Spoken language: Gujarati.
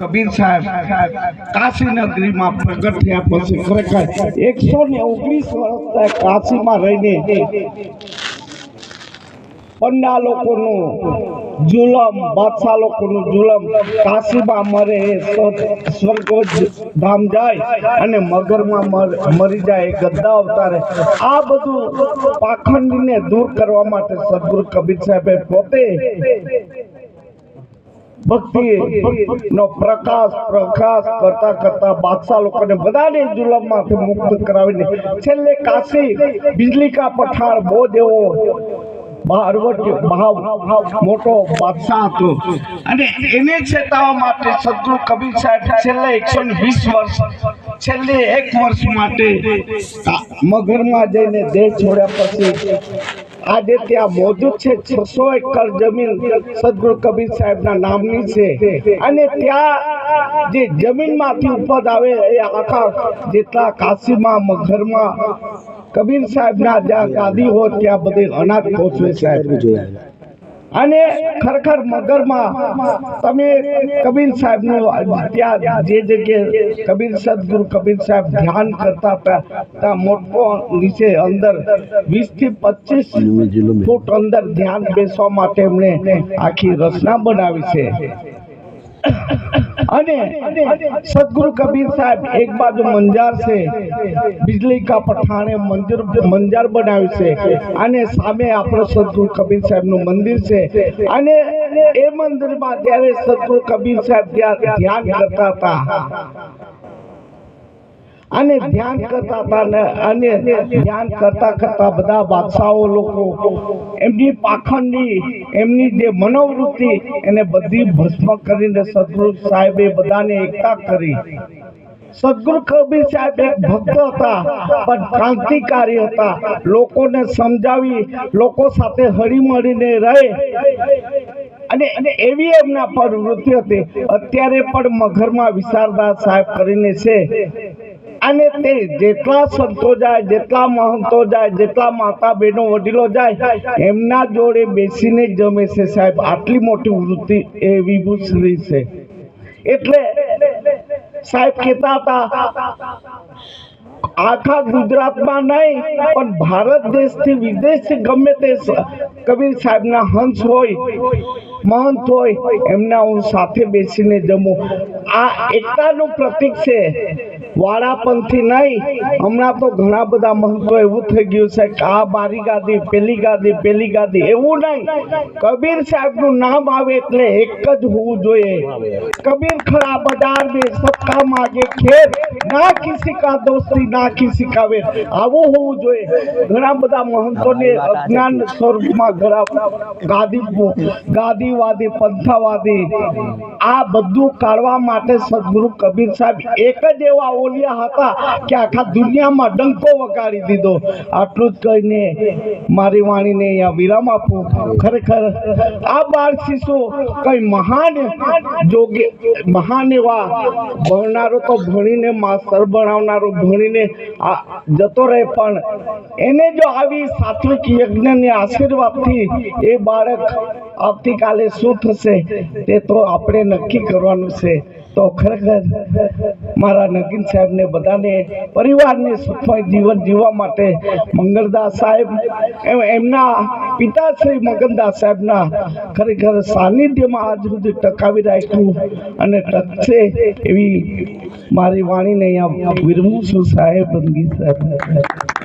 કબીર સાહેબ, કાશી નગરીમાં પ્રગટ થયા પછી ખરેખર એકસો ને ઓગણીસ વર્ષ કાશીમાં રહીને. પંડા લોકોનું જુલમ, બાદશાહ લોકોનું જુલમ કાશીમાં મરે સ્વર્ગ ધામ જાય અને મગરમાં મરી જાય ગદ્દા અવતારે. આ બધું પાખંડીને દૂર કરવા માટે સદગુરુ કબીર સાહેબે પોતે ભક્તિ નો પ્રકાશ પ્રકાશ કરતા કરતા બાદશાહ લોકોને બધાને જુલમમાંથી મુક્ત કરાવીને છેલ્લે કાશી, બિજલી કા પઠાણ, બહુ દેવો મોટો બાદશાહ હતો. અને એને ચેતાવવા માટે સદગુરુ કબીર સાહેબ છેલ્લે એકસો વીસ વર્ષ, છેલ્લે એક વર્ષ માટે મગરમાં જઈને દેહ છોડ્યા પછી આજે ત્યાં મોજૂદ છે છસો એકર જમીન સદગુરુ કબીર સાહેબના નામની છે. અને ત્યાં જે જમીનમાંથી ઉપજ આવે એ આખા જેટલા કાશીમાં મગરમાં કબીર સાહેબના જ્યાં ગાદી હોય ત્યાં બધે અનાજ પહોંચવે સાહેબ. અને ખરેખર મગરમાં તમે કબીર સાહેબનું ત્યાં જે જગ્યાએ કબીર સદગુરુ કબીર સાહેબ ધ્યાન કરતા હતા ત્યાં મોટો નીચે અંદર વીસથી પચીસ ફૂટ અંદર ધ્યાન બેસવા માટે એમણે આખી રચના બનાવી છે. અને સદગુરુ કબીર સાહેબ એક બાજુ મંજાર છે, બિજલી કા પઠાણે મંદિર મંજાર બનાવ્યું છે. અને સામે આપણો સદગુરુ કબીર સાહેબનું મંદિર છે. અને એ મંદિરમાં ત્યારે સદગુરુ કબીર સાહેબ ધ્યાન કરતા હતા અને ધ્યાન કરતા હતા ને અને ધ્યાન કરતા કરતા બધા બાદશાહો લોકો એમની પાખંડી, એમની જે મનોવૃત્તિ, એને બધી ભસ્મ કરીને સદગુરુ સાહેબે બધાને એકતા કરી. સદગુરુ કબીર સાહેબ એક ભક્ત હતા, પણ ક્રાંતિકારી હતા. લોકોને સમજાવી, લોકો સાથે હળી મળીને રહે. અને અને એવી એમના પર વૃત્તિ હતી. અત્યારે પણ મગરમાં વિશારદાસ સાહેબ કરીને છે. અને તે જેટલા સંતો જાય, જેટલા મહંતો જાય, જેટલા માતા બહેનો વડીલો જાય, એમના જોડે બેસીને જમે છે સાહેબ. આટલી મોટી વૃત્તિ એ વિભૂષણી છે. એટલે સાહેબ કહેતા હતા, આખા ગુજરાતમાં નહીં, પણ ભારત દેશથી વિદેશથી ગમે તે કબીર સાહેબના હંસ હોય, મહંત હોય, એમના હું સાથે બેસીને જમું. આ એકતાનું પ્રતીક છે. વાળાપંથી નહીં. હમણાં તો ઘણા બધા મહંતો એવું થઈ ગયું છે કે આ બારી ગાદી, પેલી ગાદી પેલી ગાદી, એવું નહીં. કબીર સાહેબનું નામ આવે એટલે એક જ હોવું જોઈએ. કબીર ખરા બજાર બે સત્તા માગે, ખેર ના કિસી કા દોસ્તી ના કિસી કા આવું હોવું જોઈએ. ઘણા બધા મહંતોને અજ્ઞાન સ્વરૂપમાં ઘણા ગાદી ગાદીવાદી, પંથાવાદી, આ બધું કાઢવા માટે સદગુરુ કબીર સાહેબ એક જ એવા ઓલિયા હતા કે આખા દુનિયામાં ડંકો વગાડી દીધો. આટલું જ કહીને મારી વાણીને અહીંયા વિરામ આપું. ખરેખર આ બાળ શિશુ કઈ મહાન જોગે, મહાન એવા ભણનારો તો ભણીને માસ્તર ભણાવનારો ભણીને આ જતો રહે, પણ એને જો આવી સાત્વિક યજ્ઞની આશીર્વાદથી એ બાળક આવતીકાલે શું થશે તે તો આપણે નક્કી કરવાનું છે. તો ખરેખર મારા નગીન સાહેબને બધાને, પરિવારને સુખમય જીવન જીવવા માટે મંગળદાસ સાહેબ, એમ- એમના પિતા શ્રી સાહેબના ખરેખર સાનિધ્યમાં આજ સુધી ટકાવી રાખ્યું અને ટકશે એવી મારી વાણીને અહીંયા વિરમું છું સાહેબ નગીન સાહેબ.